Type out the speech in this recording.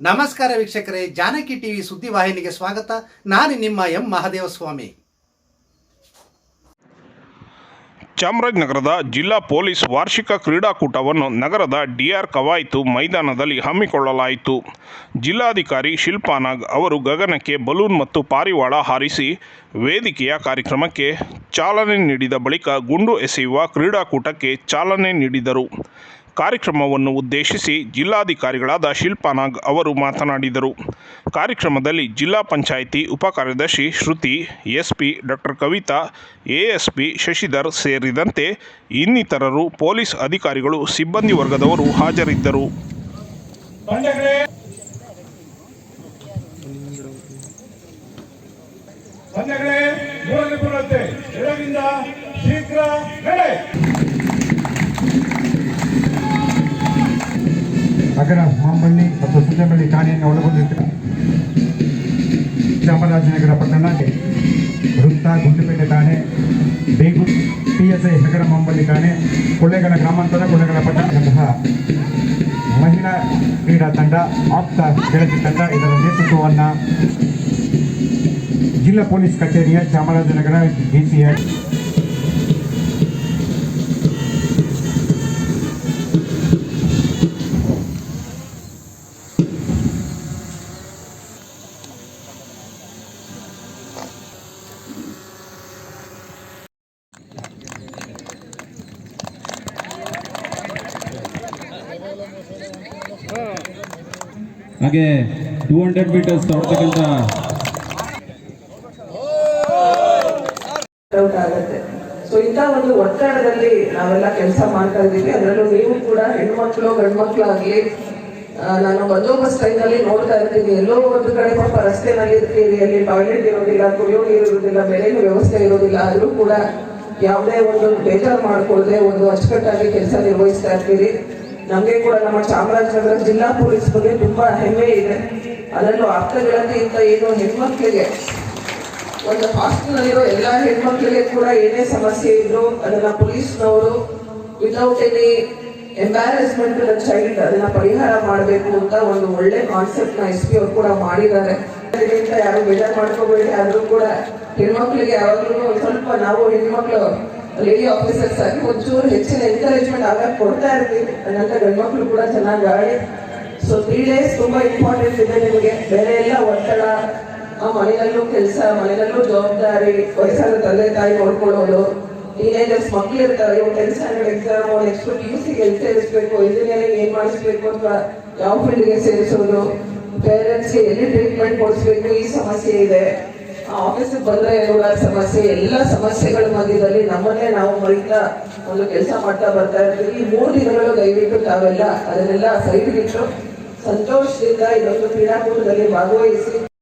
ನಮಸ್ಕಾರ ವೀಕ್ಷಕರೇ, ಜಾನಕಿ ಟಿವಿ ಸುದ್ದಿವಾಹಿನಿಗೆ ಸ್ವಾಗತ. ನಾನು ನಿಮ್ಮ ಎಂ ಮಹಾದೇವಸ್ವಾಮಿ. ಚಾಮರಾಜನಗರದ ಜಿಲ್ಲಾ ಪೊಲೀಸ್ ವಾರ್ಷಿಕ ಕ್ರೀಡಾಕೂಟವನ್ನು ನಗರದ ಡಿಆರ್ ಕವಾಯಿತು ಮೈದಾನದಲ್ಲಿ ಹಮ್ಮಿಕೊಳ್ಳಲಾಯಿತು. ಜಿಲ್ಲಾಧಿಕಾರಿ ಶಿಲ್ಪಾನಾಗ್ ಅವರು ಗಗನಕ್ಕೆ ಬಲೂನ್ ಮತ್ತು ಪಾರಿವಾಳ ಹಾರಿಸಿ ವೇದಿಕೆಯ ಕಾರ್ಯಕ್ರಮಕ್ಕೆ ಚಾಲನೆ ನೀಡಿದ ಬಳಿಕ ಗುಂಡು ಎಸೆಯುವ ಕ್ರೀಡಾಕೂಟಕ್ಕೆ ಚಾಲನೆ ನೀಡಿದರು. ಕಾರ್ಯಕ್ರಮವನ್ನು ಉದ್ದೇಶಿಸಿ ಜಿಲ್ಲಾಧಿಕಾರಿಗಳಾದ ಶಿಲ್ಪಾ ನಾಗ್ ಅವರು ಮಾತನಾಡಿದರು. ಕಾರ್ಯಕ್ರಮದಲ್ಲಿ ಜಿಲ್ಲಾ panchayat ಉಪಕಾರ್ಯದರ್ಶಿ Shruti, SP doctor Kavita, ASP Shashidhar ಸೇರಿದಂತೆ ಇನ್ನಿತರರು ಪೊಲೀಸ್ ಅಧಿಕಾರಿಗಳು ಸಿಬ್ಬಂದಿ ವರ್ಗದವರು ಹಾಜರಿದ್ದರು. ಶೀಘ್ರ ನಗರ ಮಾಂಬಳ್ಳಿ ಮತ್ತು ಸುತ್ತಮಳ್ಳಿ ಠಾಣೆಯನ್ನು ಒಳಗೊಂಡಿರುವ ಚಾಮರಾಜನಗರ ಪಟ್ಟಣ ವೃತ್ತ ಗುಂಡ್ಲುಪೇಟೆ ಠಾಣೆ ಬೇಗು ಪಿ ಎಸ್ ಐ ನಗರ ಮಾಂಬಳ್ಳಿ ಠಾಣೆ ಕೊಳ್ಳೇಗಳ ಗ್ರಾಮಾಂತರ ಕೊಳ್ಳೇಗಳ ಪಟ್ಟಣದಂತಹ ಮಹಿಳಾ ಕ್ರೀಡಾ ತಂಡ ಆಪ್ತ ಗೆಳತಿ ತಂಡ ಇದರ ನೇತೃತ್ವವನ್ನು ಜಿಲ್ಲಾ ಪೊಲೀಸ್ ಕಚೇರಿಯ ಚಾಮರಾಜನಗರ ಡಿಸಿಯ ಹಾಗೆ ಟೂ ಹಂಡ್ರೆಡ್ ಮೀಟರ್ಸ್ ಹೊರತಕ್ಕಂಥ ಸೊ ಇಂಥ ಒಂದು ಒತ್ತಡದಲ್ಲಿ ನಾವೆಲ್ಲ ಕೆಲಸ ಮಾಡ್ತಾ ಇದ್ದೀವಿ. ಅದರಲ್ಲೂ ನೀವು ಕೂಡ ಹೆಣ್ಮಕ್ಳು ಗಂಡ್ಮಕ್ಳು ಆಗ್ಲಿ ನಾನು ಬಂದೋಬಸ್ತ್ ಟೈಮಲ್ಲಿ ನೋಡ್ತಾ ಇರ್ತೀನಿ. ಎಲ್ಲೋ ಒಂದು ಕಡೆ ಪಾಪ ರಸ್ತೆನಲ್ಲಿ ಅಲ್ಲಿ ಟಾಯ್ಲೆಟ್ ಇರೋದಿಲ್ಲ, ಕುಡಿಯೋ ನೀರು ಇರೋದಿಲ್ಲ ಬೆಲೆನೂ ವ್ಯವಸ್ಥೆ ಇರೋದಿಲ್ಲ. ಆದರೂ ಕೂಡ ಯಾವುದೇ ಒಂದು ಬೇಜಾರು ಮಾಡ್ಕೊಳ್ಳದೆ ಒಂದು ಅಚ್ಚುಕಟ್ಟಾಗಿ ಕೆಲಸ ನಿರ್ವಹಿಸ್ತಾ ಇರ್ತೀರಿ. ನಮಗೆ ಕೂಡ ನಮ್ಮ ಚಾಮರಾಜನಗರ ಜಿಲ್ಲಾ ಪೊಲೀಸ್ ಬಗ್ಗೆ ತುಂಬಾ ಹೆಮ್ಮೆ ಇದೆ. ಅದರಲ್ಲೂ ಅರ್ಥಗಳಲ್ಲಿ ಇಂಥ ಏನು ಹೆಣ್ಮಕ್ಳಿಗೆ, ಒಂದು ಹಾಸ್ಟೆಲ್ನಲ್ಲಿರೋ ಎಲ್ಲಾ ಹೆಣ್ಮಕ್ಳಿಗೆ ಕೂಡ ಏನೇ ಸಮಸ್ಯೆ ಇದ್ರು ಅದನ್ನ ಪೊಲೀಸ್ನವರು ವಿತೌಟ್ ಎನಿ ಎಂಬ್ಯಾರಸ್ಮೆಂಟ್ ಚೈಲ್ಡ್ ಅದನ್ನ ಪರಿಹಾರ ಮಾಡಬೇಕು ಅಂತ ಒಂದು ಒಳ್ಳೆ ಕಾನ್ಸೆಪ್ಟ್ನ ಎಸ್ ಪಿ ಅವ್ರು ಕೂಡ ಮಾಡಿದ್ದಾರೆ. ಯಾರು ಬೇಜಾರು ಮಾಡ್ಕೋಬೇಡಿ ಆದ್ರೂ ಕೂಡ ಹೆಣ್ಮಕ್ಳಿಗೆ ಯಾವಾಗ್ಲೂ ಸ್ವಲ್ಪ ನಾವು ಹೆಣ್ಮಕ್ಳು ಲೇಡಿ ಆಫೀಸರ್ಸ್ ಆಗಿ ಒಂಚೂರು ಹೆಚ್ಚಿನ ಎನ್ಕರೇಜ್ಮೆಂಟ್ ಆಗಾಗ ಕೊಡ್ತಾ ಇರ್ತೀವಿ ನನ್ನ ಗಂಡ್ಮಕ್ಳು ಕೂಡ ಚೆನ್ನಾಗಿ ಆಡಿ. ಸೊ ತ್ರೀ ಡೇಸ್ ತುಂಬಾ ಇಂಪಾರ್ಟೆಂಟ್ ಇದೆ ನಿಮಗೆ. ಬೇರೆ ಎಲ್ಲ ಒತ್ತಡ, ಆ ಮನೆಯಲ್ಲೂ ಕೆಲಸ, ಮನೆಯಲ್ಲೂ ಜವಾಬ್ದಾರಿ, ವಯಸ್ಸಾದ ತಂದೆ ತಾಯಿ ನೋಡ್ಕೊಳ್ಳೋದು. ಟೀನೇಜರ್ಸ್ ಮಕ್ಳು ಇರ್ತಾರೆ ಇವ್ tenth standard exam next P U ಸಿಗೆ ಎಲ್ಲಿ ಸೇರಿಸ್ಬೇಕು ಇಂಜಿನಿಯರಿಂಗ್ ಏನ್ ಮಾಡಿಸ್ಬೇಕು ಅಥವಾ ಯಾವ ಫೀಲ್ಡ್ಗೆ ಸೇರಿಸೋದು. ಪೇರೆಂಟ್ಸ್ಗೆ ಎಲ್ಲಿ ಟ್ರೀಟ್ಮೆಂಟ್ ಕೊಡಿಸ್ಬೇಕು, ಈ ಸಮಸ್ಯೆ ಇದೆ. ಆಫೀಸಿಗೆ ಬಂದ್ರೆ ಇರುವ ಸಮಸ್ಯೆ, ಎಲ್ಲ ಸಮಸ್ಯೆಗಳ ಮಧ್ಯದಲ್ಲಿ ನಮ್ಮನ್ನೇ ನಾವು ಮರಿತಾ ಒಂದು ಕೆಲಸ ಮಾಡ್ತಾ ಬರ್ತಾ ಇರ್ತೀವಿ. ಈ ಮೂರು ದಿನಗಳು ದಯವಿಟ್ಟು ತಾವೆಲ್ಲ ಅದನ್ನೆಲ್ಲ ಸೈಡ್ಗಿಟ್ಟು ಸಂತೋಷದಿಂದ ಇದೊಂದು ಕ್ರೀಡಾಕೂಟದಲ್ಲಿ ಭಾಗವಹಿಸಿ.